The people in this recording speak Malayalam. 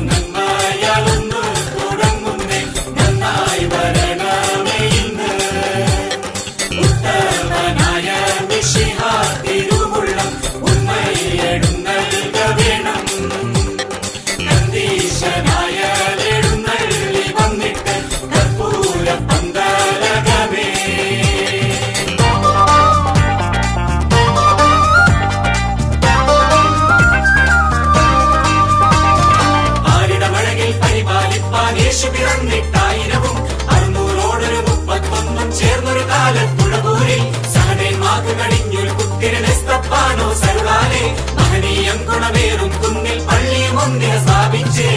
Nang യേശു പിറന്നിട്ടായിരവും അറുന്നൂറോടൊരു മുപ്പത്തൊന്നും ചേർന്നൊരു കാലത്തുഴകൂരിൽ സഹനേ മാക്ക് കടിഞ്ഞൊരു കുത്തിരനെ സ്തപ്പാനോ സരുളാലെ മഹനീയം ഗുണമേറും കുന്നിൽ പള്ളിയും ഒന്നിനെ സ്ഥാപിച്ചേ.